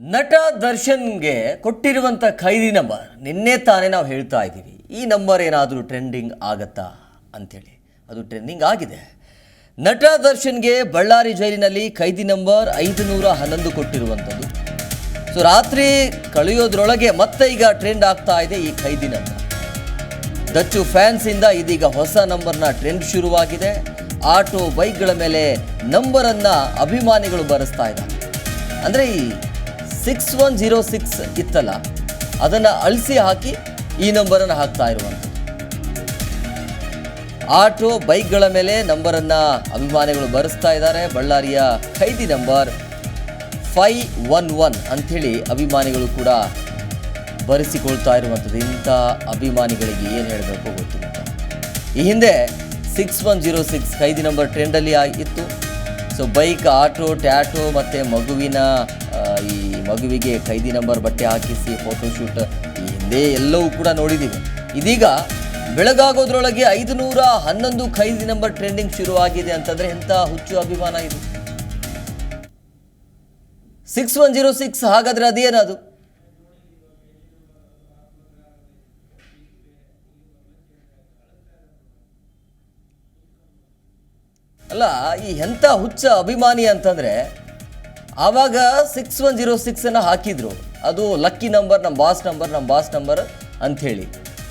ನಟ ದರ್ಶನ್ಗೆ ಕೊಟ್ಟಿರುವಂಥ ಖೈದಿ ನಂಬರ್ ನಿನ್ನೆ ತಾನೇ ನಾವು ಹೇಳ್ತಾ ಇದ್ದೀವಿ. ಈ ನಂಬರ್ ಏನಾದರೂ ಟ್ರೆಂಡಿಂಗ್ ಆಗತ್ತಾ ಅಂಥೇಳಿ ಅದು ಟ್ರೆಂಡಿಂಗ್ ಆಗಿದೆ. ನಟ ದರ್ಶನ್ಗೆ ಬಳ್ಳಾರಿ ಜೈಲಿನಲ್ಲಿ ಖೈದಿ ನಂಬರ್ ಐದು ನೂರ ಹನ್ನೊಂದು ಕೊಟ್ಟಿರುವಂಥದ್ದು ಸೊ ರಾತ್ರಿ ಕಳೆಯೋದ್ರೊಳಗೆ ಮತ್ತೆ ಈಗ ಟ್ರೆಂಡ್ ಆಗ್ತಾ ಇದೆ ಈ ಖೈದಿ ನಂಬರ್ ದಚ್ಚು ಫ್ಯಾನ್ಸಿಂದ ಇದೀಗ ಹೊಸ ನಂಬರ್ನ ಟ್ರೆಂಡ್ ಶುರುವಾಗಿದೆ. ಆಟೋ ಬೈಕ್ಗಳ ಮೇಲೆ ನಂಬರನ್ನು ಅಭಿಮಾನಿಗಳು ಬರೆಸ್ತಾ ಇದ್ದಾರೆ. ಅಂದರೆ ಈ ಸಿಕ್ಸ್ ಒನ್ ಜೀರೋ ಸಿಕ್ಸ್ ಇತ್ತಲ್ಲ, ಅದನ್ನು ಅಳಿಸಿ ಹಾಕಿ ಈ ನಂಬರನ್ನು ಹಾಕ್ತಾ ಇರುವಂಥದ್ದು. ಆಟೋ ಬೈಕ್ಗಳ ಮೇಲೆ ನಂಬರನ್ನು ಅಭಿಮಾನಿಗಳು ಬರೆಸ್ತಾ ಇದ್ದಾರೆ. ಬಳ್ಳಾರಿಯ ಖೈದಿ ನಂಬರ್ ಫೈ ಒನ್ ಒನ್ ಅಂಥೇಳಿ ಅಭಿಮಾನಿಗಳು ಕೂಡ ಬರೆಸಿಕೊಳ್ತಾ ಇರುವಂಥದ್ದು. ಇಂಥ ಅಭಿಮಾನಿಗಳಿಗೆ ಏನು ಹೇಳಬೇಕು ಗೊತ್ತಿಲ್ಲ ಈ ಹಿಂದೆ ಸಿಕ್ಸ್ ಒನ್ ಜೀರೋ ಸಿಕ್ಸ್ ಖೈದಿ ನಂಬರ್ ಟ್ರೆಂಡಲ್ಲಿ ಇತ್ತು. ಸೊ ಬೈಕ್ ಆಟೋ, ಟ್ಯಾಟೋ ಮತ್ತು ಮಗುವಿನ ಈ ಮಗುವಿಗೆ ಖೈದಿ ನಂಬರ್ ಬಟ್ಟೆ ಹಾಕಿಸಿ ಫೋಟೋಶೂಟ್ ಈ ಹಿಂದೆ ಎಲ್ಲವೂ ಕೂಡ ನೋಡಿದ್ದೀವಿ. ಇದೀಗ ಬೆಳಗಾಗೋದ್ರೊಳಗೆ ಐದು ನೂರ ಹನ್ನೊಂದು ಖೈದಿ ನಂಬರ್ ಟ್ರೆಂಡಿಂಗ್ ಶುರುವಾಗಿದೆ ಅಂತಂದ್ರೆ ಎಂತ ಹುಚ್ಚು ಅಭಿಮಾನ ಇದು. ಸಿಕ್ಸ್ ಒನ್ ಜೀರೋ ಸಿಕ್ಸ್ ಹಾಗಾದ್ರೆ ಅದೇನದು? ಅಲ್ಲ, ಈ ಎಂಥ ಹುಚ್ಚ ಅಭಿಮಾನಿ ಅಂತಂದರೆ ಆವಾಗ ಸಿಕ್ಸ್ ಒನ್ ಜೀರೋ ಸಿಕ್ಸನ್ನು ಹಾಕಿದ್ರು. ಅದು ಲಕ್ಕಿ ನಂಬರ್ ನಮ್ಮ ಬಾಸ್ ನಂಬರ್ ನಮ್ಮ ಬಾಸ್ ನಂಬರ್ ಅಂಥೇಳಿ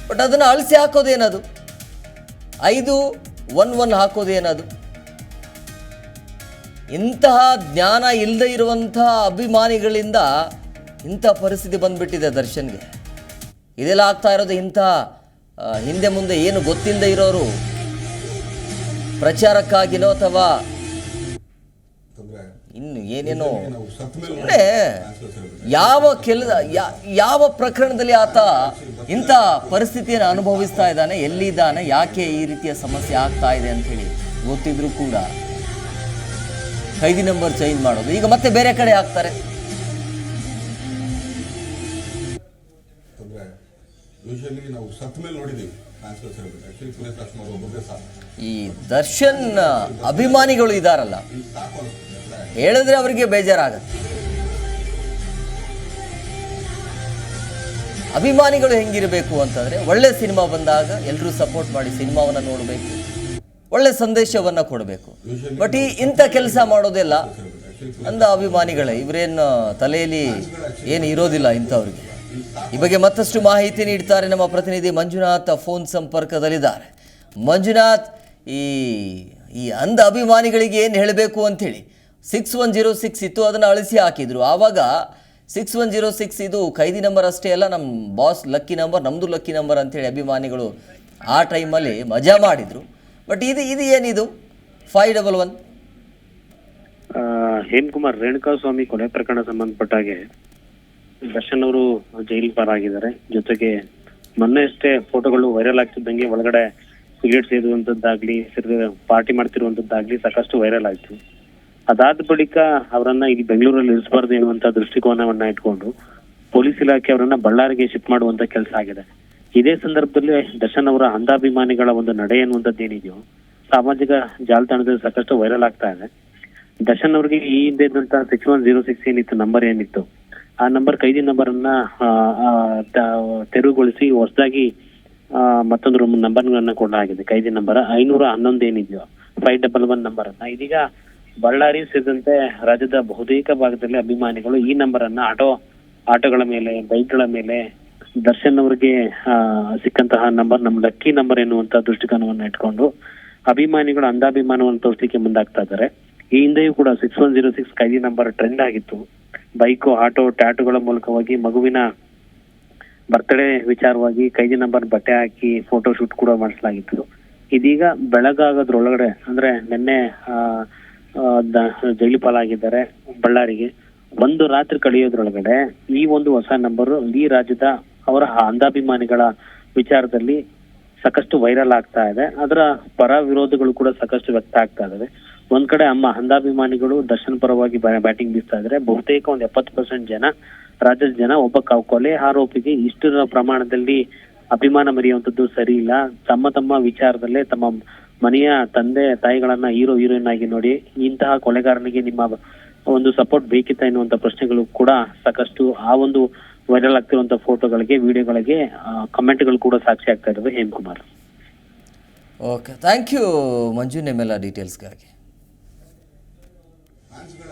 ಬಟ್ ಅದನ್ನು ಅಳಿಸಿ ಹಾಕೋದೇನದು? ಐದು ಒನ್ ಒನ್ ಹಾಕೋದೇನದು? ಇಂತಹ ಜ್ಞಾನ ಇಲ್ಲದೆ ಇರುವಂತಹ ಅಭಿಮಾನಿಗಳಿಂದ ಇಂಥ ಪರಿಸ್ಥಿತಿ ಬಂದ್ಬಿಟ್ಟಿದೆ ದರ್ಶನ್ಗೆ. ಇದೆಲ್ಲ ಆಗ್ತಾ ಇರೋದು ಇಂಥ ಹಿಂದೆ ಮುಂದೆ ಏನು ಗೊತ್ತಿಲ್ಲದೆ ಇರೋರು ಪ್ರಚಾರಕ್ಕಾಗಿನೋ ಅಥವಾ ಇನ್ನು ಏನೇನೋ ಸುಮ್ಮನೆ ಯಾವ ಕೆಲ ಯಾವ ಪ್ರಕರಣದಲ್ಲಿ ಆತ ಇಂಥ ಪರಿಸ್ಥಿತಿಯನ್ನು ಅನುಭವಿಸ್ತಾ ಇದ್ದಾನೆ ಎಲ್ಲಿದ್ದಾನೆ ಯಾಕೆ ಈ ರೀತಿಯ ಸಮಸ್ಯೆ ಆಗ್ತಾ ಇದೆ ಅಂಥೇಳಿ ಗೊತ್ತಿದ್ರು ಕೂಡ ಖೈದಿ ನಂಬರ್ ಚೇಂಜ್ ಮಾಡೋದು. ಈಗ ಮತ್ತೆ ಬೇರೆ ಕಡೆ ಆಗ್ತಾರೆ. ಈ ದರ್ಶನ್ ಅಭಿಮಾನಿಗಳು ಇದಾರಲ್ಲ. ಹೇಳಿದ್ರೆ ಅವರಿಗೆ ಬೇಜಾರಾಗತ್ತೆ. ಅಭಿಮಾನಿಗಳು ಹೆಂಗಿರಬೇಕು ಅಂತಂದರೆ ಒಳ್ಳೆ ಸಿನಿಮಾ ಬಂದಾಗ ಎಲ್ಲರೂ ಸಪೋರ್ಟ್ ಮಾಡಿ ಸಿನಿಮಾವನ್ನು ನೋಡಬೇಕು, ಒಳ್ಳೆ ಸಂದೇಶವನ್ನು ಕೊಡಬೇಕು. ಬಟ್ ಈ ಇಂಥ ಕೆಲಸ ಮಾಡೋದೆಲ್ಲ. ಅಂದ ಅಭಿಮಾನಿಗಳೇ, ಇವರೇನು ತಲೆಯಲ್ಲಿ ಏನು ಇರೋದಿಲ್ಲ ಇಂಥವ್ರಿಗೆ. ಈ ಬಗ್ಗೆ ಮತ್ತಷ್ಟು ಮಾಹಿತಿ ನೀಡ್ತಾರೆ ನಮ್ಮ ಪ್ರತಿನಿಧಿ ಮಂಜುನಾಥ್ ಫೋನ್ ಸಂಪರ್ಕದಲ್ಲಿದ್ದಾರೆ. ಮಂಜುನಾಥ್, ಈ ಈ ಅಂಧ ಅಭಿಮಾನಿಗಳಿಗೆ ಏನು ಹೇಳಬೇಕು ಅಂಥೇಳಿ. ಸಿಕ್ಸ್ ಒನ್ ಜೀರೋ ಸಿಕ್ಸ್ ಇತ್ತು, ಅದನ್ನು ಅಳಿಸಿ ಹಾಕಿದ್ರು. ಆವಾಗ ಸಿಕ್ಸ್ ಒನ್ ಜೀರೋ ಸಿಕ್ಸ್ ಇದು ಖೈದಿ ನಂಬರ್ ಅಷ್ಟೇ ಅಲ್ಲ ನಮ್ಮ ಬಾಸ್ ಲಕ್ಕಿ ನಂಬರ್ ನಮ್ಮದು ಲಕ್ಕಿ ನಂಬರ್ ಅಂಥೇಳಿ ಅಭಿಮಾನಿಗಳು ಆ ಟೈಮಲ್ಲಿ ಮಜಾ ಮಾಡಿದರು. ಬಟ್ ಇದು ಇದು ಏನಿದು? Five double one Hemakumar Renuka Swamy ಕೊಲೆ ಪ್ರಕರಣ ಸಂಬಂಧಪಟ್ಟ ಹಾಗೆ ದರ್ಶನ್ ಅವರು ಜೈಲ್ ಪಾರಾಗಿದ್ದಾರೆ. ಜೊತೆಗೆ ಮೊನ್ನೆ ಅಷ್ಟೇ ಫೋಟೋಗಳು ವೈರಲ್ ಆಗ್ತಿದ್ದಂಗೆ ಒಳಗಡೆ ಸಿಗರೇಟ್ ಸೇದುವಂತದ್ದಾಗ್ಲಿ, ಪಾರ್ಟಿ ಮಾಡ್ತಿರುವಂತದ್ದಾಗ್ಲಿ ಸಾಕಷ್ಟು ವೈರಲ್ ಆಯ್ತು. ಅದಾದ ಬಳಿಕ ಅವರನ್ನ ಇಲ್ಲಿ ಬೆಂಗಳೂರಲ್ಲಿ ಇರಿಸಬಾರ್ದು ಎನ್ನುವಂತ ದೃಷ್ಟಿಕೋನವನ್ನ ಇಟ್ಕೊಂಡು ಪೊಲೀಸ್ ಇಲಾಖೆ ಅವರನ್ನ ಬಳ್ಳಾರಿಗೆ ಶಿಫ್ಟ್ ಮಾಡುವಂತ ಕೆಲಸ ಆಗಿದೆ. ಇದೇ ಸಂದರ್ಭದಲ್ಲಿ ದರ್ಶನ್ ಅವರ ಅಂಧಾಭಿಮಾನಿಗಳ ಒಂದು ನಡೆ ಎನ್ನುವಂಥದ್ದು ಏನಿದೆಯೋ, ಸಾಮಾಜಿಕ ಜಾಲತಾಣದಲ್ಲಿ ಸಾಕಷ್ಟು ವೈರಲ್ ಆಗ್ತಾ ಇದೆ. ದರ್ಶನ್ ಅವರಿಗೆ ಈ ಹಿಂದೆ ಇದ್ದಂತಹ ಸಿಕ್ಸ್ ಒನ್ ಜೀರೋ ಸಿಕ್ಸ್ ಏನಿತ್ತು ನಂಬರ್ ಏನಿತ್ತು, ಆ ನಂಬರ್ ಕೈದಿ ನಂಬರ್ ಅನ್ನ ತೆರವುಗೊಳಿಸಿ ಹೊಸದಾಗಿ ಮತ್ತೊಂದು ನಂಬರ್ ಕೊಡಲಾಗಿದೆ. ಕೈದಿ ನಂಬರ್ ಐನೂರ ಹನ್ನೊಂದು ಏನಿದೆಯೋ ಫೈವ್ ಡಬಲ್ ಒನ್ ನಂಬರ್ ಅನ್ನ. ಇದೀಗ ಬಳ್ಳಾರಿ ಸೇರಿದಂತೆ ರಾಜ್ಯದ ಬಹುತೇಕ ಭಾಗದಲ್ಲಿ ಅಭಿಮಾನಿಗಳು ಈ ನಂಬರ್ ಅನ್ನ ಆಟೋ, ಆಟೋಗಳ ಮೇಲೆ, ಬೈಕ್ಗಳ ಮೇಲೆ ದರ್ಶನ್ ಅವರಿಗೆ ಸಿಕ್ಕಂತಹ ನಂಬರ್, ನಮ್ಮ ಲಕ್ಕಿ ನಂಬರ್ ಎನ್ನುವಂತ ದೃಷ್ಟಿಕೋನವನ್ನ ಇಟ್ಕೊಂಡು ಅಭಿಮಾನಿಗಳು ಅಂದಾಭಿಮಾನವನ್ನು ತೋರಿಸಲಿಕ್ಕೆ ಮುಂದಾಗ್ತಾ ಇದ್ದಾರೆ. ಈ ಹಿಂದೆಯೂ ಕೂಡ ಸಿಕ್ಸ್ ಒನ್ ಜೀರೋ ಸಿಕ್ಸ್ ಕೈದಿ ನಂಬರ್ ಟ್ರೆಂಡ್ ಆಗಿತ್ತು. ಬೈಕು, ಆಟೋ, ಟ್ಯಾಟುಗಳ ಮೂಲಕವಾಗಿ ಮಗುವಿನ ಬರ್ತ್ಡೇ ವಿಚಾರವಾಗಿ ಕೈದಿ ನಂಬರ್ ಬಟ್ಟೆ ಹಾಕಿ ಫೋಟೋ ಶೂಟ್ ಕೂಡ ಮಾಡಿಸಲಾಗಿತ್ತು. ಇದೀಗ ಬೆಳಗಾಗೋದ್ರೊಳಗಡೆ ಅಂದ್ರೆ ನಿನ್ನೆ ಜೈಲು ಪಾಲಾಗಿದ್ದಾರೆ ಬಳ್ಳಾರಿಗೆ. ಒಂದು ರಾತ್ರಿ ಕಳೆಯೋದ್ರೊಳಗಡೆ ಈ ಒಂದು ಹೊಸ ನಂಬರ್ ಇಡೀ ರಾಜ್ಯದ ಅವರ ಅಂಧಾಭಿಮಾನಿಗಳ ವಿಚಾರದಲ್ಲಿ ಸಾಕಷ್ಟು ವೈರಲ್ ಆಗ್ತಾ ಇದೆ. ಅದರ ಪರ ವಿರೋಧಗಳು ಕೂಡ ಸಾಕಷ್ಟು ವ್ಯಕ್ತ ಆಗ್ತಾ ಇದಾವೆ. ಒಂದ್ ಕಡೆ ಅಮ್ಮ ಅಂಧಾಭಿಮಾನಿಗಳು ದರ್ಶನ್ ಪರವಾಗಿ ಬ್ಯಾಟಿಂಗ್ ಬೀಸ್ತಾ ಇದ್ದಾರೆ ಬಹುತೇಕ ಒಂದ್ ಎಪ್ಪತ್ತು ಪರ್ಸೆಂಟ್ ಜನ, ರಾಜ್ಯದ ಜನ ಒಬ್ಬ ಕೊಲೆ ಆರೋಪಿಗೆ ಇಷ್ಟು ಪ್ರಮಾಣದಲ್ಲಿ ಅಭಿಮಾನ ಮರೆಯುವಂತದ್ದು ಸರಿ ಇಲ್ಲ. ತಮ್ಮ ತಮ್ಮ ವಿಚಾರದಲ್ಲೇ ತಮ್ಮ ಮನೆಯ ತಂದೆ ತಾಯಿಗಳನ್ನ ಹೀರೋ ಹೀರೋಯಿನ್ ಆಗಿ ನೋಡಿ ಇಂತಹ ಕೊಲೆಗಾರನಿಗೆ ನಿಮ್ಮ ಒಂದು ಸಪೋರ್ಟ್ ಬೇಕಿತ್ತ ಎನ್ನುವಂತ ಪ್ರಶ್ನೆಗಳು ಕೂಡ ಸಾಕಷ್ಟು ಆ ಒಂದು ವೈರಲ್ ಆಗ್ತಿರುವಂತ ಫೋಟೋಗಳಿಗೆ ವಿಡಿಯೋಗಳಿಗೆ ಕಮೆಂಟ್ಗಳು ಕೂಡ ಸಾಕ್ಷಿ ಆಗ್ತಾ ಇರೋದು Hemakumar. Okay thank you Manju ನಿಮ್ಮೆಲ್ಲ ಡೀಟೇಲ್ಸ್ಗಾಗಿ ಫ್ಯಾನ್ಸ್ಗಳು